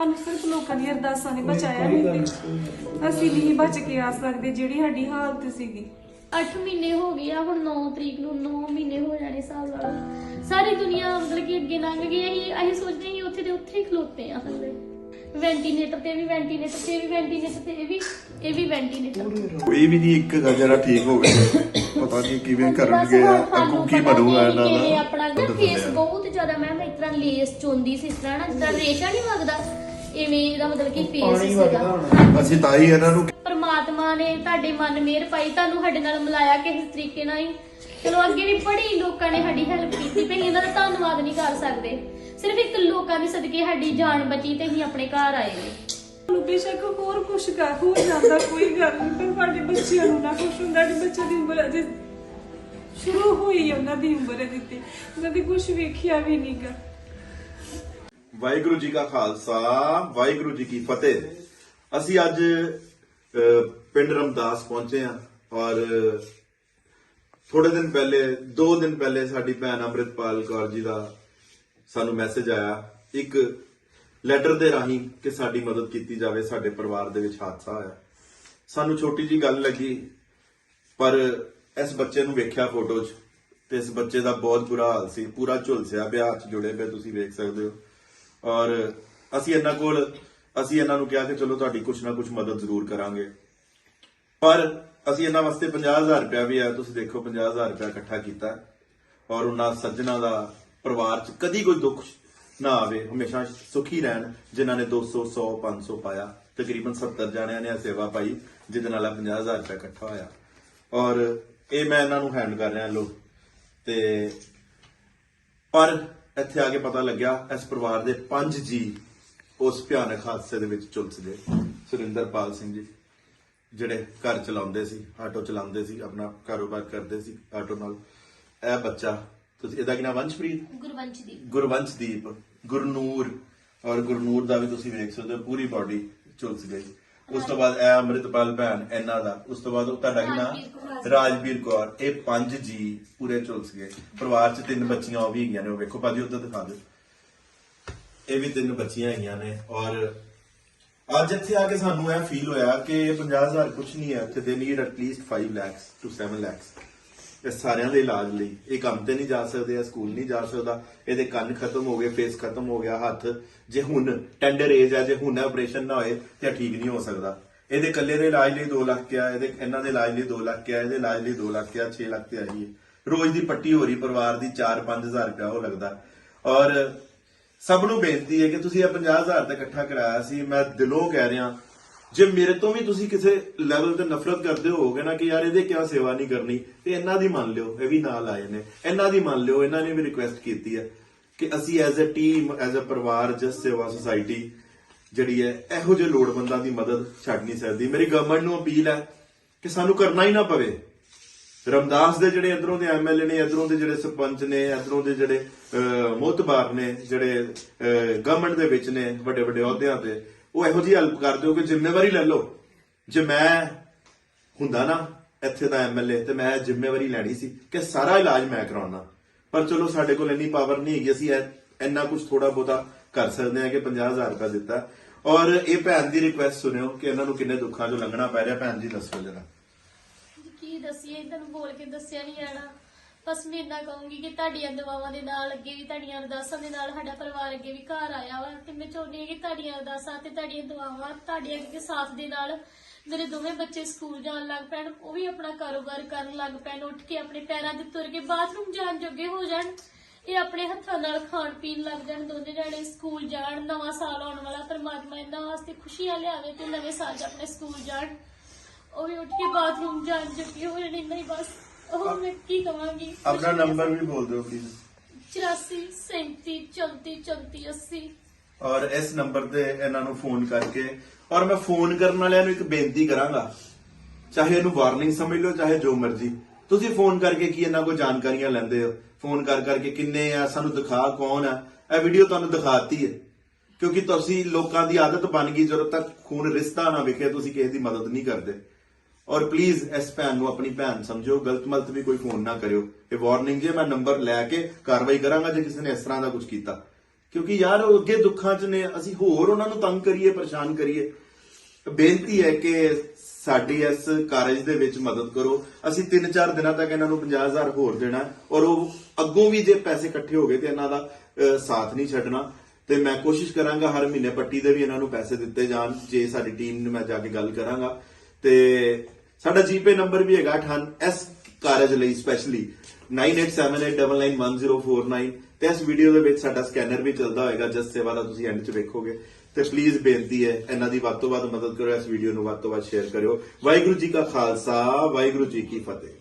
ਸਾਨੂੰ ਸਿਰਫ ਲੋਕਾਂ ਦੀਆਂ ਅਰਦਾਸਾਂ ਨੇ ਬਚਾਇਆ ਨਹੀਂ ਅਸੀਂ ਨਹੀਂ ਬਚ ਕੇ ਆ ਸਕਦੇ ਜਿਹੜੀ ਸਾਡੀ ਹਾਲਤ ਸੀਗੀ। 8 ਮਹੀਨੇ ਹੋ ਗਏ ਆ ਹੁਣ 9 ਤਰੀਕ ਨੂੰ 9 ਮਹੀਨੇ ਹੋ ਜਾਣੇ ਹਿਸਾਬ ਨਾਲ ਸਾਰੀ ਦੁਨੀਆ ਮਤਲਬ ਕਿ ਅੱਗੇ ਲੰਘ ਗਈ ਅਸੀਂ ਅਸੀਂ ਸੋਚਦੇ ਸੀ ਉੱਥੇ ਦੇ ਉੱਥੇ ਹੀ ਖਲੋਤੇ ਆ ਹਲੇ। ਵੈਂਟੀਲੇਟਰ ਤੇ ਵੀ ਵੈਂਟੀਲੇਟਰ ਤੇ ਵੀ ਵੈਂਟੀਲੇਟਰ ਤੇ ਇਹ ਵੀ ਇਹ ਵੀ ਵੈਂਟੀਲੇਟਰ ਕੋਈ ਵੀ ਨਹੀਂ ਇੱਕ ਗਾ ਜਿਹੜਾ ਠੀਕ ਹੋ ਗਿਆ ਪਤਾ ਨਹੀਂ ਕਿਵੇਂ ਕਰਨਗੇ ਅੱਗੋਂ ਕੀ ਬਣੂਗਾ ਇਹਨਾਂ ਇਹ ਦਾ। ਆਪਣਾ ਨਾ ਫੇਸ ਬਹੁਤ ਜ਼ਿਆਦਾ ਮੈਮ ਇਸ ਤਰ੍ਹਾਂ ਲੇਸ ਚੋਂਦੀ ਸੀ ਇਸ ਤਰ੍ਹਾਂ ਨਾ ਜਿੱਦਾਂ ਰੇਸ਼ਾ ਨਹੀਂ ਵਗਦਾ। ਐਵੇਂ ਇਹਦਾ ਮਤਲਬ ਕਿ ਫੇਸ ਸੀਗਾ। ਅਸੀਂ ਤਾਂ ਹੀ ਇਹਨਾਂ ਨੂੰ ਪਰਮਾਤਮਾ ਨੇ ਤੁਹਾਡੇ ਮਨ ਮਿਹਰ ਪਾਈ ਤੁਹਾਨੂੰ ਸਾਡੇ ਨਾਲ ਮਿਲਾਇਆ ਕਿਸੇ ਤਰੀਕੇ ਨਾਲ ਹੀ। ਚਲੋ ਅੱਗੇ ਵੀ ਬੜੀ ਲੋਕਾਂ ਨੇ ਸਾਡੀ ਹੈਲਪ ਕੀਤੀ ਤੇ ਇਹਨਾਂ ਦਾ ਧੰਨਵਾਦ ਨਹੀਂ ਕਰ ਸਕਦੇ। ਸਿਰਫ ਇੱਕ ਲੋਕਾਂ ਦੇ ਸਦਕੇ ਸਾਡੀ ਜਾਨ ਬਚੀ ਤੇ ਅਸੀਂ ਆਪਣੇ ਘਰ ਆਏ ਨੇ। ਸਾਨੂੰ ਬੇਸ਼ੱਕ ਹੋਰ ਕੁਛ ਕਰ ਹੋ ਜਾਂਦਾ ਕੋਈ ਗੱਲ ਨਹੀਂ ਪਰ ਸਾਡੇ ਬੱਚਿਆਂ ਨੂੰ ਨਾ ਕੁਛ ਹੁੰਦਾ ਸਾਡੇ ਬੱਚਿਆਂ ਦੀ ਉਮਰ ਅਜੇ ਸ਼ੁਰੂ ਹੋਈ ਹੈ ਉਹਨਾਂ ਦੀ ਉਮਰ ਅਜੇ ਤੇ। ਉਹਨਾਂ ਦੀ ਕੁਛ ਵੇਖਿਆ ਵੀ ਨਹੀਂਗਾ ਵਾਹਿਗੁਰੂ ਜੀ ਕਾ ਖਾਲਸਾ, ਵਾਹਿਗੁਰੂ ਜੀ ਕੀ ਫਤਿਹ। ਅਸੀਂ ਅੱਜ ਪਿੰਡ ਰਮਦਾਸ ਪਹੁੰਚੇ ਹਾਂ ਔਰ ਥੋੜੇ ਦਿਨ ਪਹਿਲੇ 2 ਦਿਨ ਪਹਿਲੇ ਸਾਡੀ ਭੈਣ ਅੰਮ੍ਰਿਤਪਾਲ ਕੌਰ ਜੀ ਦਾ ਸਾਨੂੰ ਮੈਸੇਜ ਆਇਆ, ਇੱਕ ਲੈਟਰ ਦੇ ਰਾਹੀਂ ਕਿ ਸਾਡੀ ਮਦਦ ਕੀਤੀ ਜਾਵੇ, ਸਾਡੇ ਪਰਿਵਾਰ ਦੇ ਵਿੱਚ ਹਾਦਸਾ ਹੋਇਆ। ਸਾਨੂੰ ਛੋਟੀ ਜੀ ਗੱਲ ਲੱਗੀ, ਪਰ ਇਸ ਬੱਚੇ ਨੂੰ ਵੇਖਿਆ ਫੋਟੋ 'ਚ, ਤੇ ਇਸ ਬੱਚੇ ਦਾ ਬਹੁਤ ਬੁਰਾ ਹਾਲ ਸੀ, ਪੂਰਾ ਝੁਲਸਿਆ, ਵਿਆਹ 'ਚ ਜੁੜੇ ਪਏ ਤੁਸੀਂ ਵੇਖ ਸਕਦੇ ਹੋ। ਔਰ ਅਸੀਂ ਇਹਨਾਂ ਕੋਲ, ਅਸੀਂ ਇਹਨਾਂ ਨੂੰ ਕਿਹਾ ਕਿ ਚਲੋ ਤੁਹਾਡੀ ਕੁਛ ਨਾ ਕੁਛ ਮਦਦ ਜ਼ਰੂਰ ਕਰਾਂਗੇ। ਪਰ ਅਸੀਂ ਇਹਨਾਂ ਵਾਸਤੇ 50000 ਰੁਪਇਆ ਵੀ ਆ, ਤੁਸੀਂ ਦੇਖੋ 50000 ਰੁਪਇਆ ਇਕੱਠਾ ਕੀਤਾ। ਔਰ ਉਹਨਾਂ ਸੱਜਣਾ ਦਾ ਪਰਿਵਾਰ 'ਚ ਕਦੀ ਕੋਈ ਦੁੱਖ ਨਾ ਆਵੇ, ਹਮੇਸ਼ਾ ਸੁਖੀ ਰਹਿਣ, ਜਿਨ੍ਹਾਂ ਨੇ 200 100 500 ਪਾਇਆ। ਤਕਰੀਬਨ 70 ਜਾਣਿਆਂ ਨੇ ਇਹ ਸੇਵਾ ਪਾਈ, ਜਿਹਦੇ ਨਾਲ ਇਹ 50000 ਰੁਪਇਆ ਇਕੱਠਾ ਹੋਇਆ। ਔਰ ਇਹ ਮੈਂ ਇਹਨਾਂ ਨੂੰ ਹੈਂਡ ਕਰ ਰਿਹਾ ਲੋ ਤੇ ਪਰ ਇੱਥੇ ਆ ਕੇ ਪਤਾ ਲੱਗਿਆ ਇਸ ਪਰਿਵਾਰ ਦੇ ਪੰਜ ਜੀ ਉਸ ਭਿਆਨਕ ਹਾਦਸੇ ਦੇ ਵਿੱਚ ਝੁਲਸ ਗਏ। ਸੁਰਿੰਦਰਪਾਲ ਸਿੰਘ ਜੀ ਜਿਹੜੇ ਘਰ ਚਲਾਉਂਦੇ ਸੀ ਆਟੋ ਚਲਾਉਂਦੇ ਸੀ ਆਪਣਾ ਕਾਰੋਬਾਰ ਕਰਦੇ ਸੀ ਆਟੋ ਨਾਲ। ਇਹ ਬੱਚਾ ਤੁਸੀਂ ਇਹਦਾ ਕੀ ਨਾਮ ਵੰਸ਼ਪ੍ਰੀਤ? ਗੁਰਵੰਸ਼ ਦੀ ਗੁਰਵੰਸ਼ਦੀਪ ਗੁਰਨੂਰ। ਔਰ ਗੁਰਨੂਰ ਦਾ ਵੀ ਤੁਸੀਂ ਵੇਖ ਸਕਦੇ ਹੋ ਪੂਰੀ ਬਾਡੀ ਝੁਲਸ ਗਈ। ਉਸ ਤੋਂ ਬਾਅਦ ਇਹ ਅੰਮ੍ਰਿਤਪਾਲ ਭੈਣ ਇਹਨਾਂ ਦਾ। ਉਸ ਤੋਂ ਬਾਅਦ ਉਹ ਤੁਹਾਡਾ ਕੀ ਨਾਮ ਰਾਜਵੀਰ ਕੌਰ। ਇਹ ਪੰਜ ਜੀ ਪੂਰੇ ਝੁਲਸ ਗਏ। ਪਰਿਵਾਰ 'ਚ ਤਿੰਨ ਬੱਚੀਆਂ ਉਹ ਵੀ ਹੈਗੀਆਂ ਨੇ। ਉਹ ਵੇਖੋ ਭਾਜੀ ਉੱਧਰ ਦਿਖਾ ਦਿਓ। ਇਹ ਵੀ ਤਿੰਨ ਬੱਚੀਆਂ ਹੈਗੀਆਂ ਨੇ। ਔਰ ਅੱਜ ਇੱਥੇ ਆ ਕੇ ਸਾਨੂੰ ਇਹ ਫੀਲ ਹੋਇਆ ਕਿ 50000 ਕੁਝ ਨਹੀਂ ਹੈ। ਇੱਥੇ ਦੇ need at least 5 lakh to 7 lakh ਇਹ ਸਾਰਿਆਂ ਦੇ ਇਲਾਜ ਲਈ। ਇਹ ਕੰਮ ਤੇ ਨਹੀਂ ਜਾ ਸਕਦੇ, ਇਹ ਸਕੂਲ ਨਹੀਂ ਜਾ ਸਕਦਾ। ਇਹਦੇ ਕੰਨ ਖਤਮ ਹੋ ਗਏ ਫੇਸ ਖਤਮ ਹੋ ਗਿਆ, ਹੱਥ। ਜੇ ਹੁਣ ਟੈਂਡਰ ਏਜ ਹੈ ਜੇ ਹੁਣ ਆਪਰੇਸ਼ਨ ਨਾ ਹੋਏ, ਤੇ ਠੀਕ ਨਹੀਂ ਹੋ ਸਕਦਾ। ਇਹਦੇ ਇਕੱਲੇ ਦੇ ਇਲਾਜ ਲਈ 2 ਲੱਖ ਕਿਹਾ ਇਹਦੇ ਇਹਨਾਂ ਦੇ ਇਲਾਜ ਲਈ 2 ਲੱਖ ਕਿਹਾ ਇਹਦੇ ਇਲਾਜ ਲਈ 2 ਲੱਖ ਕਿਹਾ 6 ਲੱਖ ਤੇ ਆਈ ਹੈ। ਰੋਜ਼ ਦੀ ਪੱਟੀ ਹੋ ਰਹੀ, ਪਰਿਵਾਰ ਦੀ 4-5000 ਰੁਪਇਆ ਉਹ ਲੱਗਦਾ। ਔਰ ਸਭ ਨੂੰ ਬੇਨਤੀ ਹੈ ਕਿ ਤੁਸੀਂ ਇਹ 50000 ਤੇ ਇਕੱਠਾ ਕਰਾਇਆ ਸੀ। ਮੈਂ ਦਿਲੋਂ ਕਹਿ ਰਿਹਾ ਜੇ ਮੇਰੇ ਤੋਂ ਵੀ ਤੁਸੀਂ ਕਿਸੇ ਲੈਵਲ ਤੇ ਨਫ਼ਰਤ ਕਰਦੇ ਹੋਵੋਗੇ ਨਾ ਕਿ ਯਾਰ ਇਹਦੇ ਕਿਆ ਸੇਵਾ ਨਹੀਂ ਕਰਨੀ, ਤੇ ਇਹਨਾਂ ਦੀ ਮੰਨ ਲਿਓ, ਇਹ ਵੀ ਨਾਲ ਆਏ ਨੇ, ਇਹਨਾਂ ਦੀ ਮੰਨ ਲਿਓ, ਇਹਨਾਂ ਨੇ ਵੀ ਰਿਕੁਐਸਟ ਕੀਤੀ ਹੈ ਕਿ ਅਸੀਂ as a team as a ਪਰਿਵਾਰ ਜਸ ਸੇਵਾ ਸੁਸਾਇਟੀ ਜਿਹੜੀ ਹੈ, ਇਹੋ ਜਿਹੇ ਲੋੜਵੰਦਾਂ ਦੀ ਮਦਦ ਛੱਡ ਨਹੀਂ ਸਕਦੀ। ਮੇਰੀ ਗਵਰਨਮੈਂਟ ਨੂੰ ਅਪੀਲ ਹੈ ਕਿ ਸਾਨੂੰ ਕਰਨਾ ਹੀ ਨਾ ਪਵੇ। ਰਮਦਾਸ ਦੇ ਜਿਹੜੇ ਇਧਰੋਂ ਦੇ ਐਮਐਲਏ ਨੇ, ਇਧਰੋਂ ਦੇ ਜਿਹੜੇ ਸਰਪੰਚ ਨੇ, ਇਧਰੋਂ ਦੇ ਜਿਹੜੇ ਮੋਤਬਾਰ ਨੇ, ਜਿਹੜੇ ਗਵਰਨਮੈਂਟ ਦੇ ਵਿੱਚ ਨੇ ਵੱਡੇ ਵੱਡੇ ਅਹੁਦਿਆਂ ਤੇ ਉਹ ਇਹੋ ਜਿਹੀ ਹੈਲਪ ਕਰ ਦਿਓ ਕਿ ਜ਼ਿੰਮੇਵਾਰੀ ਲੈ ਲਓ। ਜੇ ਮੈਂ ਹੁੰਦਾ ਨਾ ਇੱਥੇ ਦਾ ਐਮਐਲਏ ਤੇ ਮੈਂ ਜ਼ਿੰਮੇਵਾਰੀ ਲੈਣੀ ਸੀ ਕਿ ਸਾਰਾ ਇਲਾਜ ਮੈਂ ਕਰਾਉਣਾ। ਪਰ ਚਲੋ ਸਾਡੇ ਕੋਲ ਇੰਨੀ ਪਾਵਰ ਨਹੀਂ ਹੈਗੀ, ਅਸੀਂ ਇਹ- ਇੰਨਾ ਕੁਝ ਥੋੜਾ ਬਹੁਤਾ ਕਰ ਸਕਦੇ ਹਾਂ ਕਿ 50000 ਰੁਪਏ ਦਿੱਤਾ। ਔਰ ਇਹ ਭੈਣ ਦੀ ਰਿਕੁਐਸਟ ਸੁਣਿਓ ਕਿ ਇਹਨਾਂ ਨੂੰ ਕਿੰਨੇ ਦੁੱਖਾਂ ਚੋਂ ਲੰਘਣਾ ਪੈ ਰਿਹਾ। ਭੈਣ ਜੀ, ਦੱਸੋ ਜਰਾ। ਕੀ ਦਸੀਏ? ਤੁਹਾਨੂੰ ਬੋਲ ਕੇ ਦੱਸਿਆ ਨਹੀਂ ਜਾਣਾ। ਬਸ ਮੈਂ ਇੰਨਾ ਕਹੂੰਗੀ ਕਿ ਤੁਹਾਡੀਆਂ ਦੁਆਵਾਂ ਦੇ ਨਾਲ ਅੱਗੇ ਵੀ ਤੁਹਾਡੀਆਂ ਅਰਦਾਸਾਂ ਦੇ ਨਾਲ ਸਾਡਾ ਪਰਿਵਾਰ ਅੱਗੇ ਵੀ ਘਰ ਆਇਆ ਵਾ। ਤੇ ਮੈਂ ਚਾਹੁੰਦੀ ਹਾਂ ਕਿ ਤੁਹਾਡੀਆਂ ਅਰਦਾਸਾਂ ਤੇ ਤੁਹਾਡੀਆਂ ਦੁਆਵਾਂ ਤੁਹਾਡੇ ਅੱਗੇ ਸਾਥ ਦੇ ਨਾਲ ਮੇਰੇ ਦੋਵੇਂ ਬੱਚੇ ਸਕੂਲ ਜਾਣ ਲੱਗ ਪੈਣ, ਉਹ ਵੀ ਆਪਣਾ ਕਾਰੋਬਾਰ ਕਰਨ ਲੱਗ ਪੈਣ, ਉੱਠ ਕੇ ਆਪਣੇ ਪੈਰਾਂ ਤੇ ਤੁਰ ਕੇ ਬਾਥਰੂਮ ਜਾਣ ਜੋਗੇ ਹੋ ਜਾਣ, ਇਹ ਆਪਣੇ ਹੱਥਾਂ ਨਾਲ ਖਾਣ ਪੀਣ ਲੱਗ ਜਾਣ, ਦੋਨੇ ਜਾਣੇ ਸਕੂਲ ਜਾਣ, ਨਵਾਂ ਸਾਲ ਆਉਣ ਵਾਲਾ ਪਰਮਾਤਮਾ ਇਹਨਾਂ ਵਾਸਤੇ ਖੁਸ਼ੀਆਂ ਲਿਆਵੇ ਤੇ ਨਵੇਂ ਸਾਲ 'ਚ ਆਪਣੇ ਸਕੂਲ ਜਾਣ। ਉਹ ਵੀ ਉੱਠ ਕੇ ਬਾਥਰੂਮ ਜਾਣ ਜੋਗੇ ਹੋ ਜਾਣ, ਇੰਨਾ ਹੀ ਬਸ। ਉਹ ਮੈਂ ਕੀ ਕਵਾਂਗੀ? ਆਪਣਾ ਨੰਬਰ ਵੀ ਬੋਲ ਦਿਓ ਪਲੀਜ਼ 84 37 34 34 80 ਔਰ ਇਸ ਨੰਬਰ ਤੇ ਇਹਨਾਂ ਨੂੰ ਫੋਨ ਕਰਕੇ ਔਰ ਮੈਂ ਫੋਨ ਕਰਨ ਵਾਲਿਆਂ ਨੂੰ ਇੱਕ ਬੇਨਤੀ ਕਰਾਂਗਾ ਚਾਹੇ ਇਹਨੂੰ ਵਾਰਨਿੰਗ ਸਮਝ ਲਓ ਚਾਹੇ ਜੋ ਮਰਜ਼ੀ। ਤੁਸੀਂ ਫੋਨ ਕਰਕੇ ਕੀ ਇਹਨਾਂ ਕੋਲ ਜਾਣਕਾਰੀਆਂ ਲੈਂਦੇ ਹੋ? ਫੋਨ ਕਰ ਕਰਕੇ ਕਿੰਨੇ ਆ ਸਾਨੂੰ ਦਿਖਾ ਕੌਣ ਆ? ਇਹ ਵੀਡੀਓ ਤੁਹਾਨੂੰ ਦਿਖਾਤੀ ਹੈ। ਕਿਉਂਕਿ ਤੁਸੀਂ ਲੋਕਾਂ ਦੀ ਆਦਤ ਬਣ ਗਈ ਜਦੋਂ ਤੱਕ ਖੂਨ ਰਿਸ਼ਤਾ ਨਾ ਵਿਖੇ ਤੁਸੀਂ ਕਿਸੇ ਦੀ ਮਦਦ ਨਹੀਂ ਕਰਦੇ। ਔਰ ਪਲੀਜ਼ ਇਸ ਭੈਣ ਨੂੰ, ਆਪਣੀ ਭੈਣ ਸਮਝੋ ਗਲਤ ਮਲਤ ਵੀ ਕੋਈ ਫੋਨ ਨਾ ਕਰਿਓ। ਇਹ ਵਾਰਨਿੰਗ ਜੇ ਮੈਂ ਨੰਬਰ ਲੈ ਕੇ ਕਾਰਵਾਈ ਕਰਾਂਗਾ ਜੇ ਕਿਸੇ ਨੇ ਇਸ ਤਰ੍ਹਾਂ ਦਾ ਕੁਝ ਕੀਤਾ। ਕਿਉਂਕਿ ਯਾਰ, ਉਹ ਅੱਗੇ ਦੁੱਖਾਂ 'ਚ ਨੇ, ਅਸੀਂ ਹੋਰ ਉਹਨਾਂ ਨੂੰ ਤੰਗ ਕਰੀਏ, ਪਰੇਸ਼ਾਨ ਕਰੀਏ। ਬੇਨਤੀ ਹੈ ਕਿ ਸਾਡੀ ਇਸ ਕਾਰਜ ਦੇ ਵਿੱਚ ਮਦਦ ਕਰੋ। ਅਸੀਂ 3-4 ਦਿਨਾਂ ਤੱਕ ਇਹਨਾਂ ਨੂੰ 50000 ਹੋਰ ਦੇਣਾ ਔਰ ਉਹ ਅੱਗੋਂ ਵੀ ਜੇ ਪੈਸੇ ਇਕੱਠੇ ਹੋ ਗਏ ਤੇ ਇਹਨਾਂ ਦਾ ਸਾਥ ਨਹੀਂ ਛੱਡਣਾ। ਤੇ ਮੈਂ ਕੋਸ਼ਿਸ਼ ਕਰਾਂਗਾ ਹਰ ਮਹੀਨੇ ਪੱਟੀ ਦੇ ਵੀ ਇਹਨਾਂ ਨੂੰ ਪੈਸੇ ਦਿੱਤੇ ਜਾਣ, ਜੇ ਸਾਡੀ ਟੀਮ ਨੂੰ ਮੈਂ ਜਾ ਕੇ ਗੱਲ ਕਰਾਂਗਾ। ਤੇ ਸਾਡਾ ਜੀਪੇ ਨੰਬਰ ਵੀ ਹੈਗਾ 98 ਇਸ ਕਾਰਜ ਲਈ ਸਪੈਸ਼ਲੀ 9878991049 ਤੇ ਇਸ ਵੀਡੀਓ ਦੇ ਵਿੱਚ ਸਾਡਾ ਸਕੈਨਰ ਵੀ ਚੱਲਦਾ ਹੋਏਗਾ, ਜਸ ਸੇਵਾ ਦਾ ਤੁਸੀਂ ਐਂਡ 'ਚ ਵੇਖੋਗੇ। ਤੇ ਪਲੀਜ਼ ਬੇਨਤੀ ਹੈ, ਇਹਨਾਂ ਦੀ ਵੱਧ ਤੋਂ ਵੱਧ ਮਦਦ ਕਰੋ ਇਸ ਵੀਡੀਓ ਨੂੰ ਵੱਧ ਤੋਂ ਵੱਧ ਸ਼ੇਅਰ ਕਰਿਓ। ਵਾਹਿਗੁਰੂ ਜੀ ਕਾ ਖਾਲਸਾ, ਵਾਹਿਗੁਰੂ ਜੀ ਕੀ ਫਤਿਹ।